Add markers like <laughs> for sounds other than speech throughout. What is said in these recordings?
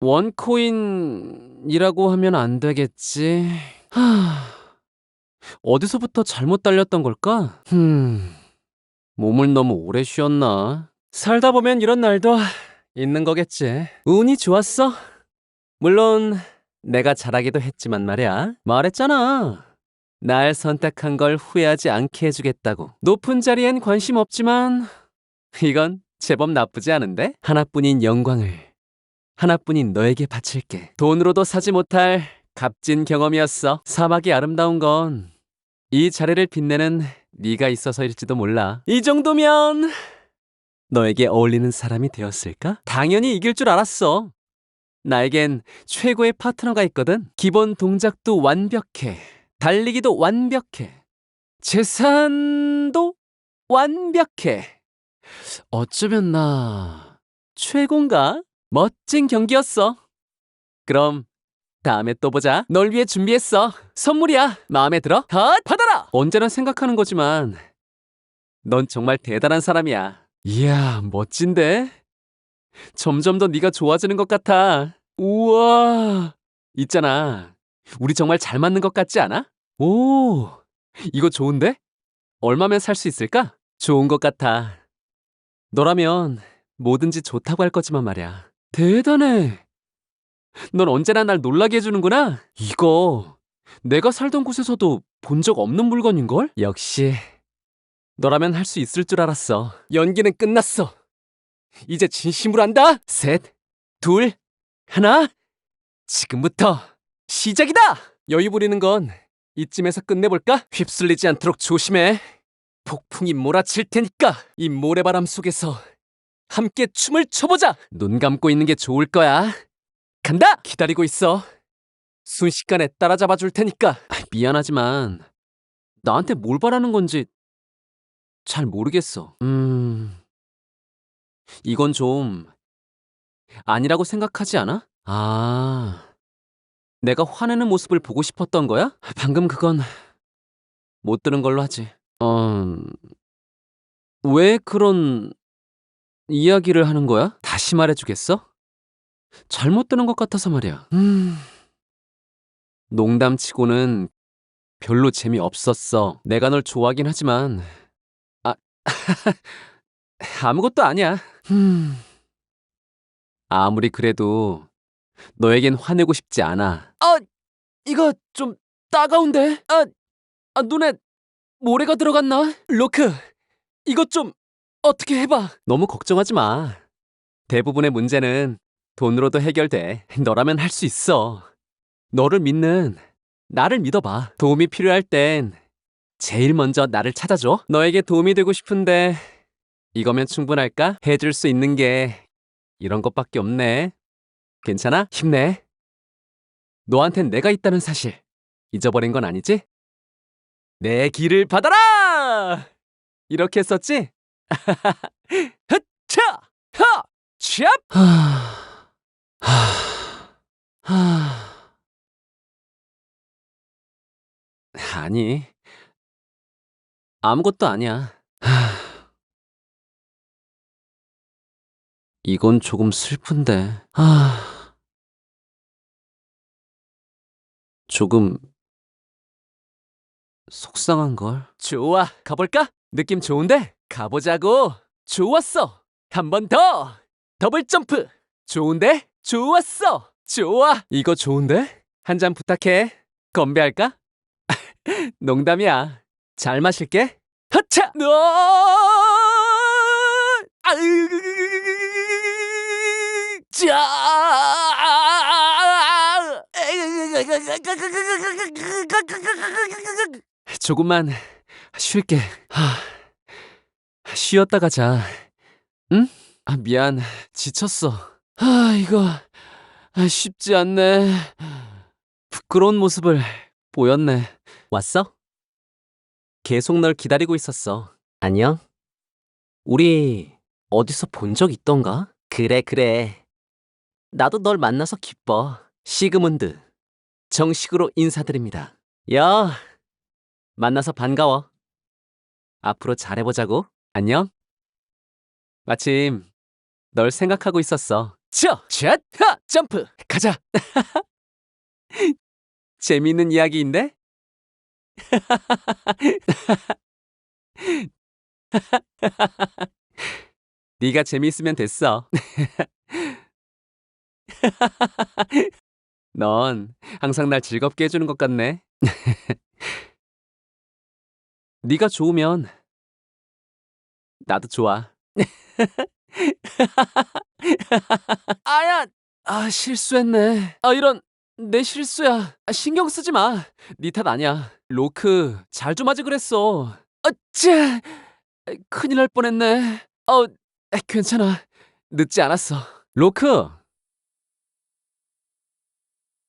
원코인이라고 하면 안 되겠지. 하... 어디서부터 잘못 달렸던 걸까? 흠... 몸을 너무 오래 쉬었나? 살다 보면 이런 날도 있는 거겠지. 운이 좋았어. 물론 내가 잘하기도 했지만 말이야. 말했잖아. 날 선택한 걸 후회하지 않게 해주겠다고. 높은 자리엔 관심 없지만 이건 제법 나쁘지 않은데? 하나뿐인 영광을 하나뿐인 너에게 바칠게. 돈으로도 사지 못할 값진 경험이었어. 사막이 아름다운 건 이 자리를 빛내는 네가 있어서일지도 몰라. 이 정도면 너에게 어울리는 사람이 되었을까? 당연히 이길 줄 알았어. 나에겐 최고의 파트너가 있거든. 기본 동작도 완벽해. 달리기도 완벽해. 재산도 완벽해. 어쩌면 나 최고인가? 멋진 경기였어. 그럼 다음에 또 보자. 널 위해 준비했어. 선물이야. 마음에 들어? 헛! 받아라! 언제나 생각하는 거지만 넌 정말 대단한 사람이야. 이야, 멋진데? 점점 더 네가 좋아지는 것 같아. 우와. 있잖아. 우리 정말 잘 맞는 것 같지 않아? 오. 이거 좋은데? 얼마면 살 수 있을까? 좋은 것 같아. 너라면 뭐든지 좋다고 할 거지만 말이야. 대단해. 넌 언제나 날 놀라게 해주는구나. 이거 내가 살던 곳에서도 본 적 없는 물건인걸? 역시 너라면 할 수 있을 줄 알았어. 연기는 끝났어. 이제 진심으로 한다. 셋, 둘, 하나. 지금부터 시작이다. 여유 부리는 건 이쯤에서 끝내볼까? 휩쓸리지 않도록 조심해. 폭풍이 몰아칠 테니까 이 모래바람 속에서 함께 춤을 춰보자. 눈 감고 있는 게 좋을 거야. 간다. 기다리고 있어. 순식간에 따라잡아 줄 테니까. 아, 미안하지만 나한테 뭘 바라는 건지 잘 모르겠어. 음. 이건 좀 아니라고 생각하지 않아? 아. 내가 화내는 모습을 보고 싶었던 거야? 방금 그건 못 들은 걸로 하지. 어. 왜 그런 이야기를 하는 거야? 다시 말해주겠어? 잘못 들은 것 같아서 말이야. 음. 농담치고는 별로 재미없었어. 내가 널 좋아하긴 하지만 아 <laughs> 아무것도 아니야. 음. 아무리 그래도 너에겐 화내고 싶지 않아. 아, 이거 좀 따가운데? 아, 아 눈에 모래가 들어갔나? 로크, 이것 좀 어떻게 해봐. 너무 걱정하지 마. 대부분의 문제는 돈으로도 해결돼. 너라면 할 수 있어. 너를 믿는 나를 믿어봐. 도움이 필요할 땐 제일 먼저 나를 찾아줘. 너에게 도움이 되고 싶은데 이거면 충분할까? 해줄 수 있는 게 이런 것밖에 없네. 괜찮아? 힘내. 너한텐 내가 있다는 사실 잊어버린 건 아니지? 내 길을 받아라! 이렇게 했었지? <laughs> 흐차! 하! 찹! 하... 하... 하... 아니, 아무것도 아니야. 하... 이건 조금 슬픈데. 아, 조금 속상한 걸. 좋아, 가볼까? 느낌 좋은데? 가보자고. 좋았어. 한 번 더. 더블 점프. 좋은데? 좋았어. 좋아. 이거 좋은데? 한 잔 부탁해. 건배할까? <laughs> 농담이야. 잘 마실게. 하차! 너! 아으! 자! 조금만 쉴게. 하, 쉬었다 가자. 응? 아, 미안. 지쳤어. 아, 이거 아, 쉽지 않네. 부끄러운 모습을 보였네. 왔어? 계속 널 기다리고 있었어. 안녕? 우리 어디서 본 적 있던가? 그래, 그래. 나도 널 만나서 기뻐. 시그문드. 정식으로 인사드립니다. 야, 만나서 반가워. 앞으로 잘해보자고. 안녕? 마침 널 생각하고 있었어. 쳐! 샷! 하! 점프! 가자! <laughs> 재미있는 이야기인데? <laughs> 네가 재미있으면 됐어. <laughs> 넌 항상 날 즐겁게 해주는 것 같네. 네가 좋으면 나도 좋아. <laughs> 아야! 아, 실수했네. 아, 이런 내 실수야. 아, 신경 쓰지 마. 네 탓 아니야. 로크 잘 좀 하지 그랬어. 아, 짜! 큰일 날 뻔했네. 어, 괜찮아. 늦지 않았어. 로크.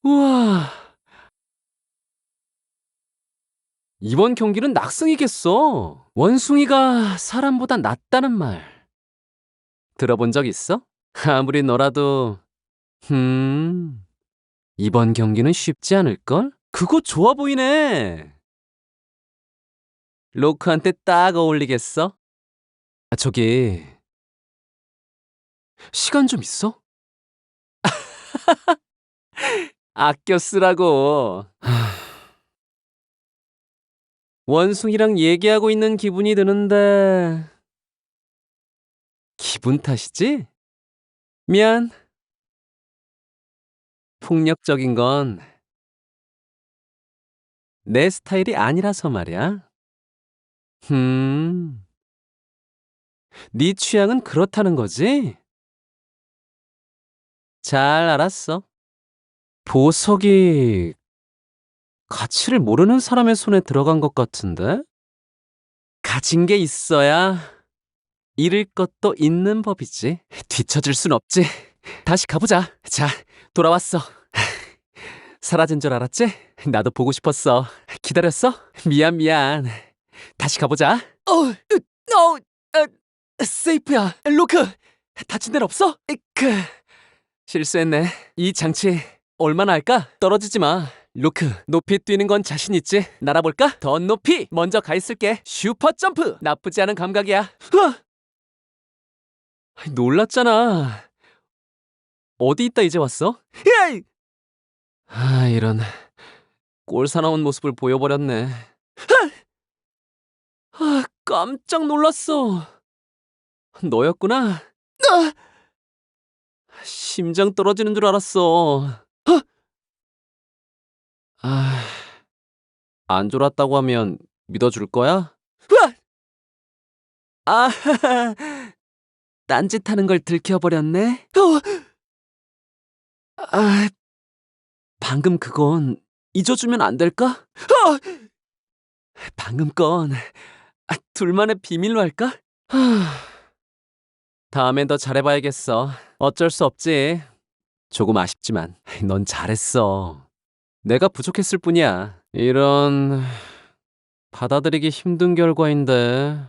우와. 이번 경기는 낙승이겠어. 원숭이가 사람보다 낫다는 말. 들어본 적 있어? 아무리 너라도, 음, 이번 경기는 쉽지 않을걸? 그거 좋아 보이네. 로크한테 딱 어울리겠어? 아, 저기, 시간 좀 있어? <laughs> 아껴 쓰라고. 원숭이랑 얘기하고 있는 기분이 드는데, 기분 탓이지? 미안. 폭력적인 건 내 스타일이 아니라서 말이야. 음. 네 취향은 그렇다는 거지? 잘 알았어. 보석이 가치를 모르는 사람의 손에 들어간 것 같은데? 가진 게 있어야 잃을 것도 있는 법이지. 뒤처질 순 없지. 다시 가보자. 자, 돌아왔어. 사라진 줄 알았지? 나도 보고 싶었어. 기다렸어? 미안, 미안. 다시 가보자. 어, 으, 어, 어, 세이프야. 로크, 다친 데는 없어? 그, 실수했네. 이 장치 얼마나 할까? 떨어지지 마. 로크, 높이 뛰는 건 자신 있지? 날아볼까? 더 높이! 먼저 가 있을게. 슈퍼 점프! 나쁘지 않은 감각이야. 으아! 놀랐잖아. 어디 있다 이제 왔어? 야이! 아, 이런. 꼴 사나운 모습을 보여버렸네. 아, 아, 깜짝 놀랐어. 너였구나. 아! 심장 떨어지는 줄 알았어. 아! 아, 안 졸았다고 하면 믿어줄 거야? 으아! 아, <laughs> 딴짓하는 걸 들켜버렸네. 어! 아, 방금 그건 잊어주면 안 될까? 아! 방금 건 아, 둘만의 비밀로 할까? <sighs> 하... 다음엔 더 잘해봐야겠어. 어쩔 수 없지. 조금 아쉽지만 넌 잘했어. 내가 부족했을 뿐이야. 이런 <sighs> 받아들이기 힘든 결과인데